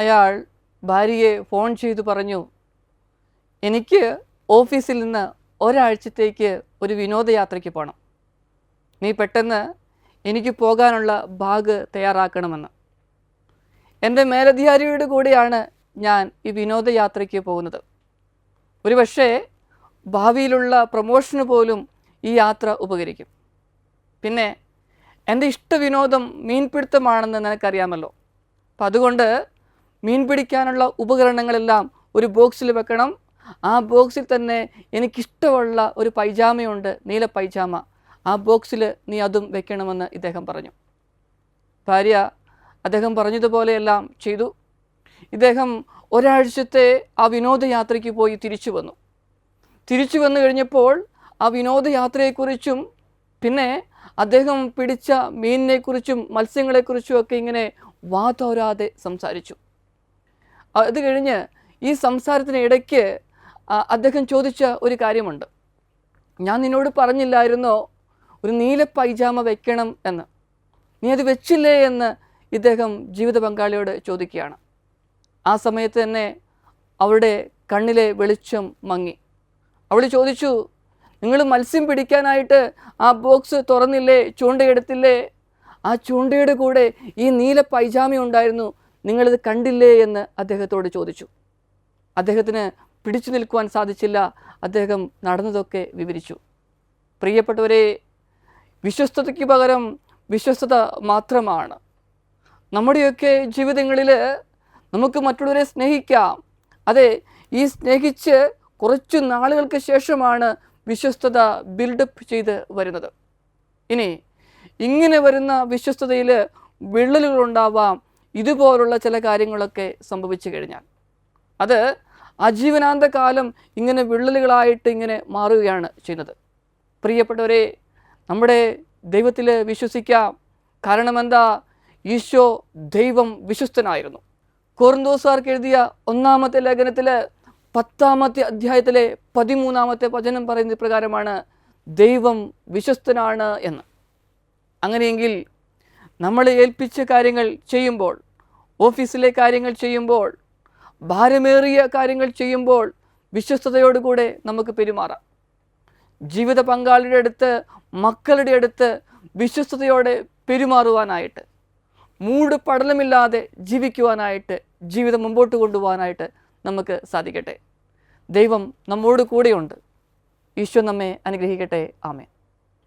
അയാൾ ഭാര്യയെ ഫോൺ ചെയ്തു പറഞ്ഞു എനിക്ക് ഓഫീസിൽ നിന്ന് ഒരാഴ്ചത്തേക്ക് ഒരു വിനോദയാത്രയ്ക്ക് പോകണം നീ പെട്ടെന്ന് എനിക്ക് പോകാനുള്ള ബാഗ് തയ്യാറാക്കണമെന്ന്. എന്റെ മേലധികാരിയോട് കൂടിയാണ് ഞാൻ ഈ വിനോദയാത്രയ്ക്ക് പോകുന്നത്. ഒരുപക്ഷേ ഭാവിയിലുള്ള പ്രൊമോഷന് പോലും ഈ യാത്ര ഉപകരിക്കും. പിന്നെ എന്റെ ഇഷ്ട വിനോദം മീൻപിടുത്തമാണെന്ന് നിനക്കറിയാമല്ലോ. അപ്പം അതുകൊണ്ട് മീൻ പിടിക്കാനുള്ള ഉപകരണങ്ങളെല്ലാം ഒരു ബോക്സിൽ വെക്കണം. ആ ബോക്സിൽ തന്നെ എനിക്കിഷ്ടമുള്ള ഒരു പൈജാമയുണ്ട് നീല പൈജാമ. ആ ബോക്സിൽ നീ അതും വെക്കണമെന്ന് ഇദ്ദേഹം പറഞ്ഞു. ഭാര്യ അദ്ദേഹം പറഞ്ഞതുപോലെയെല്ലാം ചെയ്തു. ഇദ്ദേഹം ഒരാഴ്ചത്തെ ആ വിനോദയാത്രയ്ക്ക് പോയി തിരിച്ചു വന്നു. തിരിച്ചു വന്നു കഴിഞ്ഞപ്പോൾ ആ വിനോദയാത്രയെക്കുറിച്ചും പിന്നെ അദ്ദേഹം പിടിച്ച മീനിനെക്കുറിച്ചും മത്സ്യങ്ങളെക്കുറിച്ചും ഒക്കെ ഇങ്ങനെ വാതോരാതെ സംസാരിച്ചു. അത് കഴിഞ്ഞ് ഈ സംസാരത്തിന് ഇടയ്ക്ക് അദ്ദേഹം ചോദിച്ച ഒരു കാര്യമുണ്ട്. ഞാൻ നിന്നോട് പറഞ്ഞില്ലായിരുന്നോ? ഒരു നീല പൈജാമ വയ്ക്കണം എന്ന്. നീ അത് വെച്ചില്ലേ എന്ന് ഇദ്ദേഹം ജീവിത പങ്കാളിയോട് ചോദിക്കുകയാണ്. ആ സമയത്ത് തന്നെ അവരുടെ കണ്ണിലെ വെളിച്ചം മങ്ങി. അവൾ ചോദിച്ചു നിങ്ങൾ മത്സ്യം പിടിക്കാനായിട്ട് ആ ബോക്സ് തുറന്നില്ലേ? ചൂണ്ടയെടുത്തില്ലേ? ആ ചൂണ്ടയുടെ കൂടെ ഈ നീല പൈജാമ ഉണ്ടായിരുന്നു. നിങ്ങളിത് കണ്ടില്ലേ എന്ന് അദ്ദേഹത്തോട് ചോദിച്ചു. അദ്ദേഹത്തിന് പിടിച്ചു നിൽക്കുവാൻ സാധിച്ചില്ല. അദ്ദേഹം നടന്നതൊക്കെ വിവരിച്ചു. പ്രിയപ്പെട്ടവരെ വിശ്വസ്തതയ്ക്ക് പകരം വിശ്വസ്തത മാത്രമാണ്. നമ്മുടെയൊക്കെ ജീവിതങ്ങളിൽ നമുക്ക് മറ്റുള്ളവരെ സ്നേഹിക്കാം. അതെ ഈ സ്നേഹിച്ച് കുറച്ച് നാളുകൾക്ക് ശേഷമാണ് വിശ്വസ്തത ബിൽഡപ്പ് ചെയ്ത് വരുന്നത്. ഇനി ഇങ്ങനെ വരുന്ന വിശ്വസ്തതയിൽ വിള്ളലുകളുണ്ടാവാം. ഇതുപോലുള്ള ചില കാര്യങ്ങളൊക്കെ സംഭവിച്ചു കഴിഞ്ഞാൽ അത് അജീവനാന്ത കാലം ഇങ്ങനെ വിള്ളലുകളായിട്ട് ഇങ്ങനെ മാറുകയാണ് ചെയ്യുന്നത്. പ്രിയപ്പെട്ടവരെ നമ്മുടെ ദൈവത്തിൽ വിശ്വസിക്കാം. കാരണമെന്താ? ഈശോ ദൈവം വിശ്വസ്തനായിരുന്നു. കോർന്തോസാർക്ക് എഴുതിയ ഒന്നാമത്തെ ലേഖനത്തിൽ പത്താമത്തെ അധ്യായത്തിലെ പതിമൂന്നാമത്തെ വചനം പറയുന്ന പ്രകാരമാണ് ദൈവം വിശ്വസ്തനാണ് എന്ന്. അങ്ങനെയെങ്കിൽ നമ്മളെ ഏൽപ്പിച്ച കാര്യങ്ങൾ ചെയ്യുമ്പോൾ ഓഫീസിലെ കാര്യങ്ങൾ ചെയ്യുമ്പോൾ ഭാരമേറിയ കാര്യങ്ങൾ ചെയ്യുമ്പോൾ വിശ്വസ്തയോടുകൂടെ നമുക്ക് പെരുമാറാം. ജീവിത പങ്കാളിയുടെ അടുത്ത് മക്കളുടെ അടുത്ത് വിശ്വസ്തയോടെ പെരുമാറുവാനായിട്ട് മൂട് പടലമില്ലാതെ ജീവിക്കുവാനായിട്ട് ജീവിതം മുമ്പോട്ട് കൊണ്ടുപോകാനായിട്ട് നമുക്ക് സാധിക്കട്ടെ. ദൈവം നമ്മോട് കൂടെയുണ്ട്. ഈശോ നമ്മെ അനുഗ്രഹിക്കട്ടെ. ആമേ